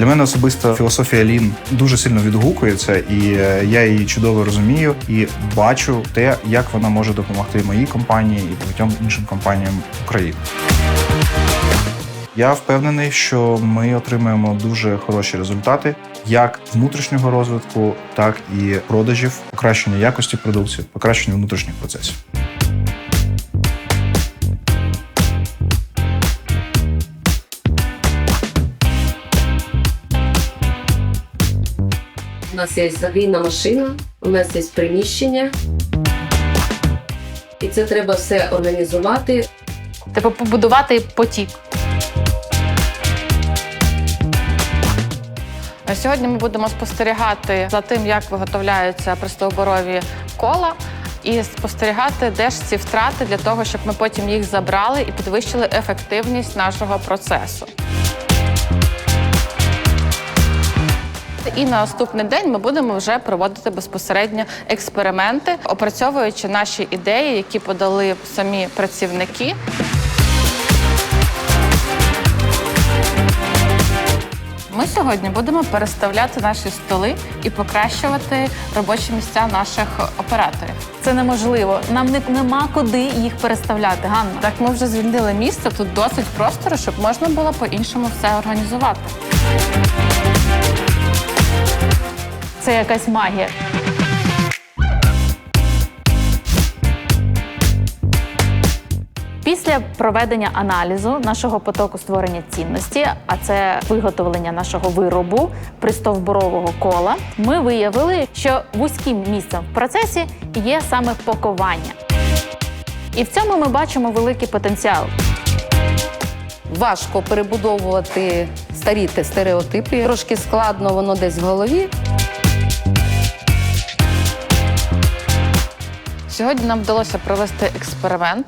Для мене особисто філософія Лін дуже сильно відгукується, і е, я її чудово розумію і бачу те, як вона може допомогти моїй компанії і багатьом іншим компаніям України. Я впевнений, що ми отримаємо дуже хороші результати як внутрішнього розвитку, так і продажів, покращення якості продукції, покращення внутрішніх процесів. У нас є завійна машина, у нас є приміщення. І це треба все організувати. Типу побудувати потік. Сьогодні ми будемо спостерігати за тим, як виготовляються пристовборові кола, і спостерігати, де ж ці втрати для того, щоб ми потім їх забрали і підвищили ефективність нашого процесу. І на наступний день ми будемо вже проводити безпосередньо експерименти, опрацьовуючи наші ідеї, які подали самі працівники. Ми сьогодні будемо переставляти наші столи і покращувати робочі місця наших операторів. Це неможливо. Нам не, нема куди їх переставляти. Ганна. Так ми вже звільнили місце, тут досить простору, щоб можна було по-іншому все організувати. Це якась магія. Після проведення аналізу нашого потоку створення цінності, а це виготовлення нашого виробу пристовбурового кола, ми виявили, що вузьким місцем в процесі є саме пакування. І в цьому ми бачимо великий потенціал. Важко перебудовувати старі те стереотипи. Трошки складно воно десь в голові. Сьогодні нам вдалося провести експеримент.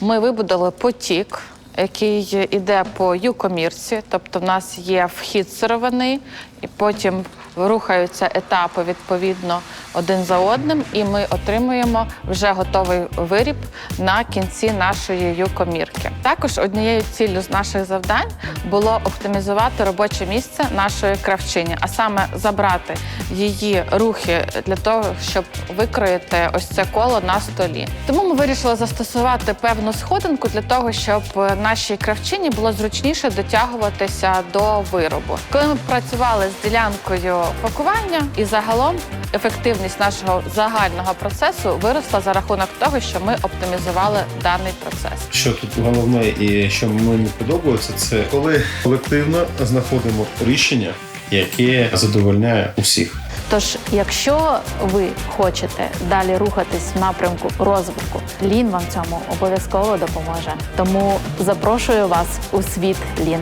Ми вибудували потік, який йде по юкомірці, тобто в нас є вхід сировини, і потім рухаються етапи відповідно один за одним, і ми отримуємо вже готовий виріб на кінці нашої юкомірки. Також однією ціллю з наших завдань було оптимізувати робоче місце нашої кравчині, а саме забрати її рухи для того, щоб викроїти ось це коло на столі. Тому ми вирішили застосувати певну сходинку для того, щоб нашій кравчині було зручніше дотягуватися до виробу. Коли ми працювали з ділянкою пакування, і загалом ефективність нашого загального процесу виросла за рахунок того, що ми оптимізували даний процес. Що тут головне і що мені подобається, це коли колективно знаходимо рішення, яке задовольняє усіх. Тож, якщо ви хочете далі рухатись в напрямку розвитку, лін вам цьому обов'язково допоможе. Тому запрошую вас у світ лін.